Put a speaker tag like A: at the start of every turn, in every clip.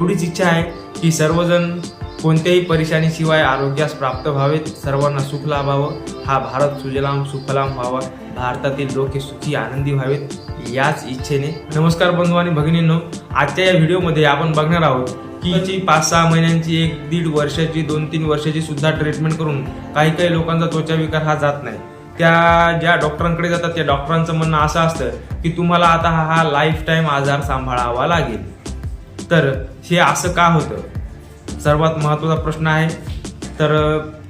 A: एवढीच इच्छा आहे की सर्वजण कोणत्याही परेशानीशिवाय आरोग्यास प्राप्त व्हावेत. सर्वांना सुख लाभावं. हा भारत सुजलाम सुफलाम व्हावा. भारतातील लोक हे सुखी आनंदी व्हावेत याच इच्छेने. नमस्कार बंधू आणि भगिनींनो आजच्या या व्हिडिओमध्ये आपण बघणार आहोत की जी पाच सहा महिन्यांची एक दीड वर्षाची दोन तीन वर्षाची सुद्धा ट्रीटमेंट करून काही काही लोकांचा त्वचा विकार हा जात नाही. त्या ज्या डॉक्टरांकडे जातात त्या डॉक्टरांचं म्हणणं असं असतं की तुम्हाला आता हा लाईफ टाईम आजार सांभाळावा लागेल. तर हे असं का होतं? सर्वात महत्त्वाचा प्रश्न आहे. तर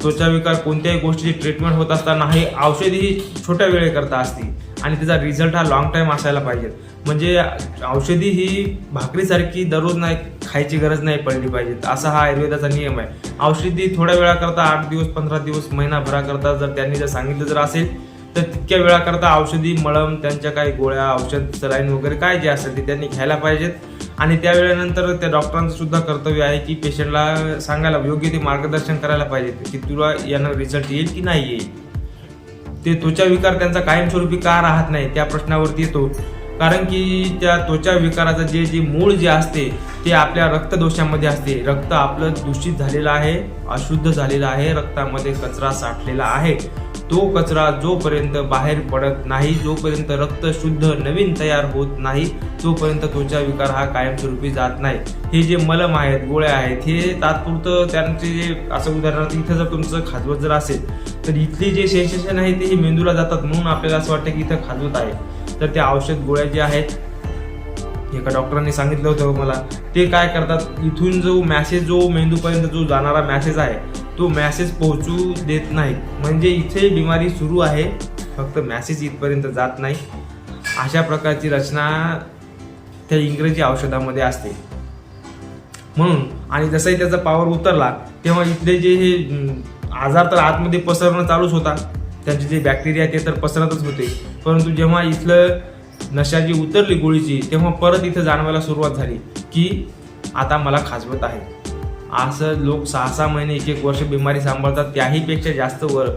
A: त्वचा विकार कोणत्याही गोष्टीची ट्रीटमेंट होत असताना हे औषधी ही छोट्या वेळेकरता असते आणि त्याचा रिझल्ट हा लॉंग टाईम असायला पाहिजे. म्हणजे औषधी ही भाकरीसारखी दररोज नाही खायची गरज नाही पडली पाहिजे. असा हा आयुर्वेदाचा नियम आहे. औषधी थोड्या वेळाकरता आठ दिवस पंधरा दिवस महिनाभराकरता जर त्यांनी जर सांगितलं जर असेल तर तितक्या वेळाकरता औषधी मळम त्यांच्या काही गोळ्या औषध सलाईन वगैरे काय जे असेल ते त्यांनी घ्यायला पाहिजेत. आणि त्या वेळेनंतर त्या डॉक्टरांचं सुद्धा कर्तव्य आहे की पेशंटला सांगायला योग्य ते मार्गदर्शन करायला पाहिजे की तुला यानं रिझल्ट येईल की नाही येईल. ते त्वचा विकार त्यांचा कायमस्वरूपी का राहत नाही त्या प्रश्नावरती येतो. कारण की त्या त्वचा विकाराचं जे जे मूळ जे असते ते आपल्या रक्तदोषामध्ये असते. रक्त आपलं दूषित झालेलं आहे अशुद्ध झालेलं आहे रक्तामध्ये कचरा साठलेला आहे. तो कचरा जोपर्यंत बाहेर पडत नाही जोपर्यंत रक्त शुद्ध नवीन तयार होत नाही तोपर्यंत त्वचा विकार हा कायमस्वरूपी जात नाही हे जे मलम आहेत गोळ्या आहेत हे तात्पुरतं त्यांचे जे असं उदाहरणार्थ इथं जर तुमचं खाजवत जर असेल तर इथली जे सेन्सेशन आहे ते हे मेंदूला जातात म्हणून आपल्याला असं वाटतं की इथं खाजवत आहे. तर त्या औषध गोळ्या ज्या आहेत एका डॉक्टरांनी सांगितलं होतं मला ते काय करतात इथून जो मॅसेज जो मेंदूपर्यंत जो जाणारा मॅसेज आहे तो मॅसेज पोहोचू देत नाही म्हणजे इथे बिमारी सुरू आहे फक्त मॅसेज इथपर्यंत जात नाही. अशा प्रकारची रचना त्या इंग्रजी औषधामध्ये असते. म्हणून आणि जसंही त्याचा पावर उतरला तेव्हा इथले जे हे आजार तर आतमध्ये पसरणं चालूच होता. त्यांचे जे बॅक्टेरिया ते तर पसरतच होते. परंतु जेव्हा इथलं नशा जी उतरली गोळीची तेव्हा परत इथं जाणवायला सुरुवात झाली की आता मला खाजवत आहे. असं लोक सहा सहा महिने एक एक वर्ष बिमारी सांभाळतात त्याहीपेक्षा जास्त वर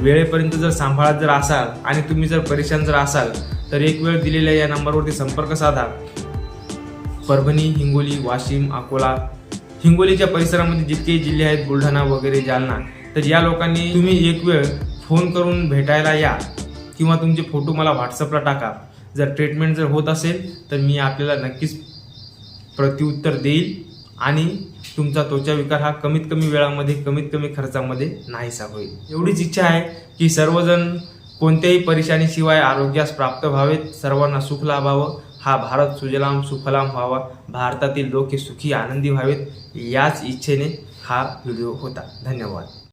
A: वेळेपर्यंत जर सांभाळत जर असाल आणि तुम्ही जर परेशान जर असाल तर एक वेळ दिलेल्या या नंबरवरती संपर्क साधा. परभणी हिंगोली वाशिम अकोला. हिंगोलीच्या परिसरामध्ये जितके जिल्हे आहेत बुलढाणा वगैरे जालना तर या लोकांनी तुम्ही एक वेळ फोन करून भेटायला या किंवा तुमचे फोटो मला व्हॉट्सअपला टाका. जर ट्रीटमेंट जर होत असेल तर मी आपल्याला नक्कीच प्रत्युत्तर देईल आणि तुमचा त्वचा विकार हा कमीत कमी वेळामध्ये कमीत कमी खर्चामध्ये नाहीसा होईल. एवढीच इच्छा आहे की सर्वजण कोणत्याही परेशानीशिवाय आरोग्यास प्राप्त व्हावेत. सर्वांना सुख लाभावं. हा भारत सुजलाम सुफलाम व्हावा. भारतातील लोक हे सुखी आनंदी व्हावेत. याच इच्छेने हा व्हिडिओ होता. धन्यवाद.